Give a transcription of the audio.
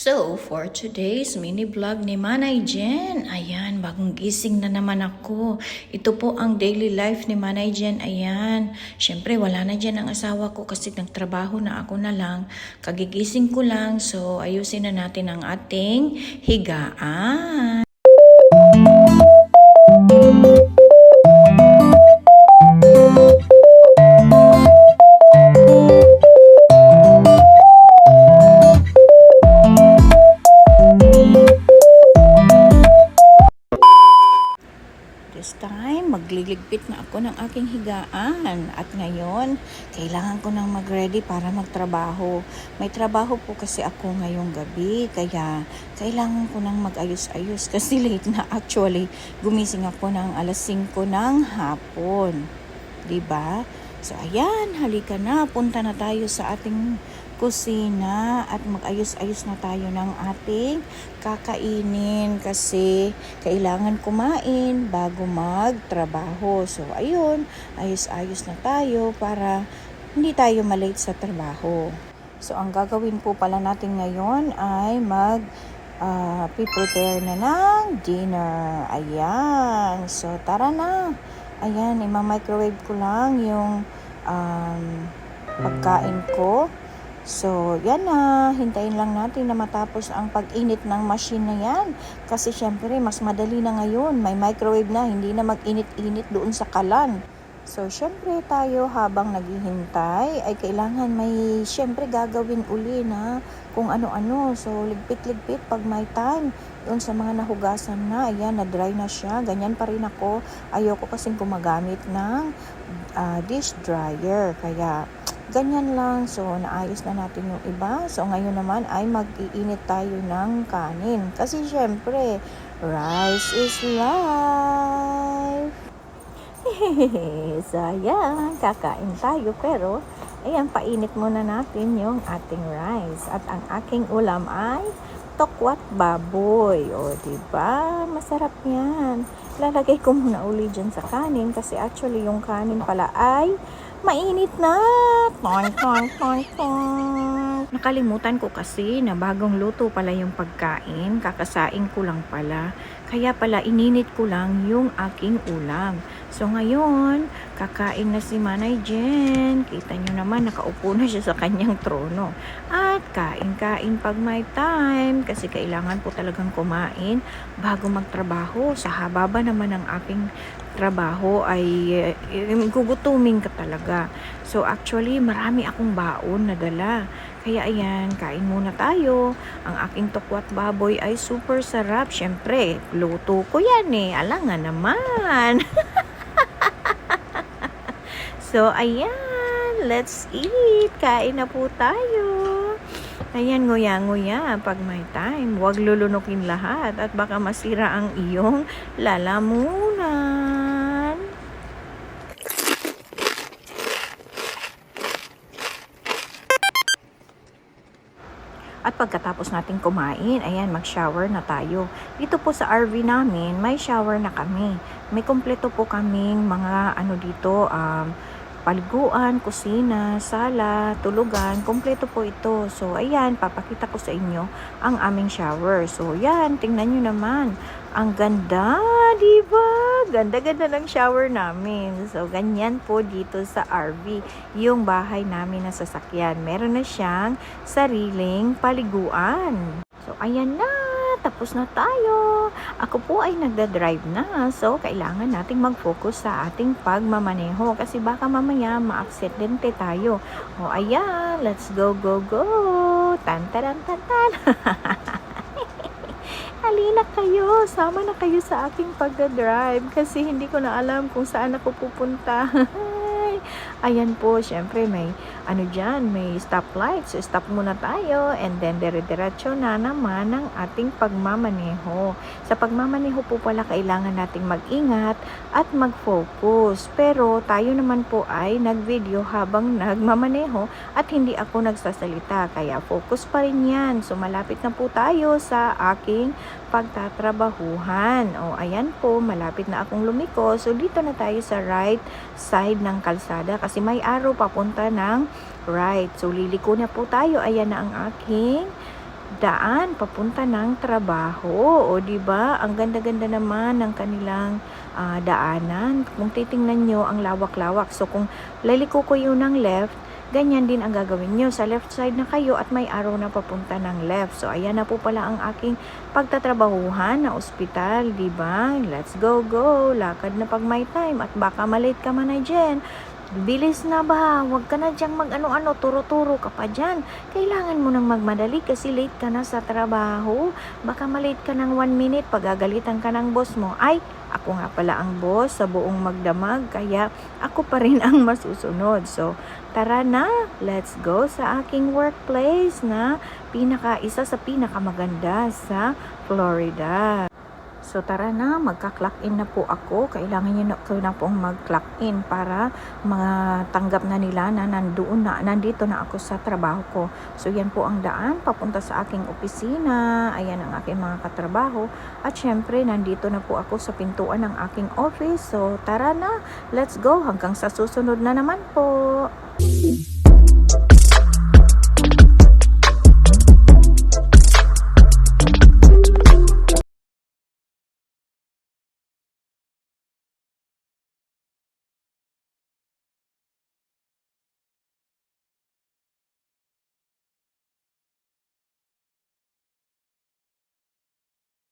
So, for today's mini vlog ni Manay Jen, ayan, bagong gising na naman ako. Ito po ang daily life ni Manay Jen, ayan. Siyempre, wala na dyan ang asawa ko kasi nagtrabaho na ako na lang. Kagigising ko lang, so ayusin na natin ang ating higaan. This time, magliligpit na ako ng aking higaan. At ngayon, kailangan ko nang mag-ready para magtrabaho. May trabaho po kasi ako ngayong gabi. Kaya, kailangan ko nang mag-ayos-ayos kasi late na actually. Gumising ako ng alas 5 ng hapon. 'Di ba? So, ayan, halika na. Punta na tayo sa ating kusina at mag-ayos-ayos na tayo ng ating kakainin kasi kailangan kumain bago magtrabaho. So, ayun, ayos-ayos na tayo para hindi tayo malate sa trabaho. So, ang gagawin po pala natin ngayon ay mag ah, prepare na ng dinner. Ayan. So, tara na. Ayan, ima-microwave ko lang yung um, pagkain ko. So, yan na. Hintayin lang natin na matapos ang pag-init ng machine na yan. Kasi syempre, mas madali na ngayon. May microwave na, hindi na mag-init-init doon sa kalan. So, syempre tayo habang naghihintay ay kailangan may syempre gagawin uli na kung ano-ano. So, ligpit-ligpit pag may time. Doon sa mga nahugasan na, ayan, na-dry na siya. Ganyan pa rin ako. Ayoko kasing gumagamit ng ah, dish dryer. Kaya, ganyan lang. So, naayos na natin yung iba. So, ngayon naman ay mag-iinit tayo ng kanin. Kasi, syempre, rice is life. so, ayan, kakain tayo. Pero, ayan, painit muna natin yung ating rice. At ang aking ulam ay tokwat baboy. O, diba? Masarap yan. Lalagay ko muna uli dyan sa kanin kasi actually yung kanin pala ay mainit na. Tong, tong, tong. Nakalimutan ko kasi na bagong luto pala yung pagkain. Kakasain ko lang pala. Kaya pala ininit ko lang yung aking ulam. So ngayon, kakain na si Manay Jen. Kita nyo naman, nakaupo na siya sa kanyang trono. At kain-kain pag may time. Kasi kailangan po talagang kumain bago magtrabaho. Sa haba ba naman ng aking trabaho ay eh, gugutumin ka talaga. So actually, marami akong baon na dala. Kaya ayan, kain muna tayo. Ang aking tokwat baboy ay super sarap. Siyempre, luto ko yan eh. Alangan naman. so, ayan. Let's eat. Kain na po tayo. Ayan, nguya-nguya pag may time. Huwag lulunukin lahat at baka masira ang iyong lalamunan. At pagkatapos natin kumain, ayan, mag-shower na tayo. Dito po sa RV namin, may shower na kami. May kompleto po kaming mga ano dito, um, paliguan, kusina, sala, tulugan, kompleto po ito. So, ayan, papakita ko sa inyo ang aming shower. So, yan, tingnan nyo naman. Ang ganda, di ba? Ganda-ganda ng shower namin. So, ganyan po dito sa RV, yung bahay namin na sasakyan. Meron na siyang sariling paliguan. So, ayan na. Tapos na tayo. Ako po ay nagda-drive na. So, kailangan nating mag-focus sa ating pagmamaneho. Kasi baka mamaya ma-aksidente tayo. O, ayan. Let's go, go, go. Tan, taran, tan, tan. Halina kayo, sama na kayo sa aking pagdadrive kasi hindi ko na alam kung saan ako pupunta. Ayan po, syempre may ano dyan, may stoplight. So stop muna tayo and then dire-diretso na naman ang ating pagmamaneho. Sa pagmamaneho po pala kailangan nating mag-ingat at mag-focus. Pero tayo naman po ay nag-video habang nagmamaneho at hindi ako nagsasalita. Kaya focus pa rin yan. So malapit na po tayo sa aking pagtatrabahuhan. O ayan po, malapit na akong lumiko. So dito na tayo sa right side ng kalsada kasi may araw papunta ng Right, so liliko na po tayo. Ayan na ang aking daan papunta ng trabaho. O di ba? Ang ganda-ganda naman ng kanilang ah, daanan. Kung titingnan nyo, ang lawak-lawak. So kung liliko ko yun ng left, ganyan din ang gagawin nyo. Sa left side na kayo at may arrow na papunta ng left. So ayan na po pala ang aking pagtatrabahuhan na ospital, di ba? Let's go, go. Lakad na pag may time at baka malate ka man na dyan. Bilis na ba? Huwag ka na diyang mag-ano-ano, turo-turo ka pa dyan. Kailangan mo nang magmadali kasi late ka na sa trabaho. Baka malate ka ng one minute, pagagalitan ka ng boss mo. Ay, ako nga pala ang boss sa buong magdamag, kaya ako pa rin ang masusunod. So, tara na, let's go sa aking workplace na pinaka, isa sa pinakamaganda sa Florida. So tara na, magka-clock in na po ako. Kailangan nyo na, ko na pong mag-clock in para matanggap na nila na nandoon na, nandito na ako sa trabaho ko. So yan po ang daan, papunta sa aking opisina. Ayan ang aking mga katrabaho. At syempre, nandito na po ako sa pintuan ng aking office. So tara na, let's go hanggang sa susunod na naman po.